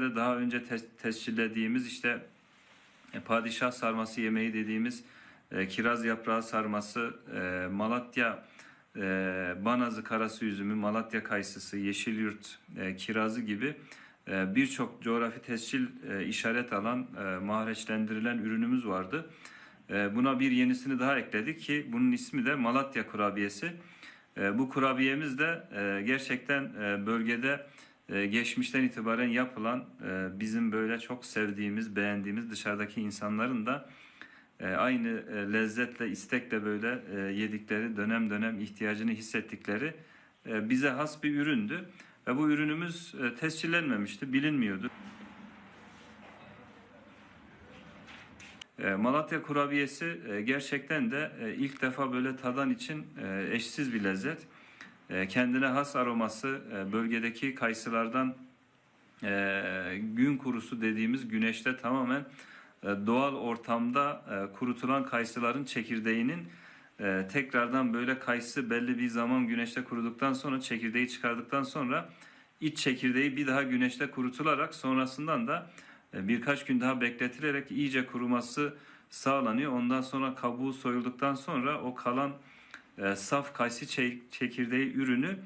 de daha önce tes- tescillediğimiz işte e, padişah sarması yemeği dediğimiz e, kiraz yaprağı sarması, e, Malatya e, banazı karası üzümü, Malatya kayısısı, yeşilyurt e, kirazı gibi e, birçok coğrafi tescil e, işaret alan e, mahreçlendirilen ürünümüz vardı. E, buna bir yenisini daha ekledik ki bunun ismi de Malatya kurabiyesi. E, bu kurabiyemiz de e, gerçekten e, bölgede geçmişten itibaren yapılan e, bizim böyle çok sevdiğimiz, beğendiğimiz dışarıdaki insanların da e, aynı e, lezzetle, istekle böyle yedikleri, dönem dönem ihtiyacını hissettikleri bize has bir üründü. Ve bu ürünümüz tescillenmemişti, bilinmiyordu. Malatya kurabiyesi gerçekten de ilk defa böyle tadan için eşsiz bir lezzet. E, Kendine has aroması e, bölgedeki kayısılardan e, gün kurusu dediğimiz güneşte tamamen doğal ortamda kurutulan kayısıların çekirdeğinin tekrardan böyle kayısı belli bir zaman güneşte kuruduktan sonra çekirdeği çıkardıktan sonra iç çekirdeği bir daha güneşte kurutularak sonrasından da birkaç gün daha bekletilerek iyice kuruması sağlanıyor. Ondan sonra kabuğu soyulduktan sonra o kalan e, saf kayısı çe- çekirdeği ürünü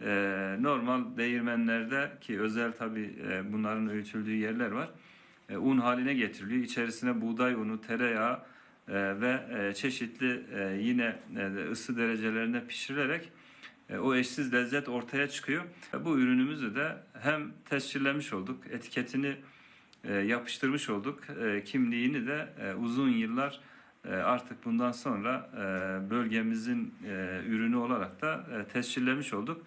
e, normal değirmenlerde ki özel tabi bunların öğütüldüğü yerler var. E, un haline getiriliyor. İçerisine buğday unu, tereyağı e, ve e, çeşitli e, yine e, ısı derecelerinde pişirilerek e, o eşsiz lezzet ortaya çıkıyor. E, Bu ürünümüzü de hem tescillemiş olduk, etiketini e, yapıştırmış olduk, e, kimliğini de e, uzun yıllar e, artık bundan sonra e, bölgemizin e, ürünü olarak da e, tescillemiş olduk.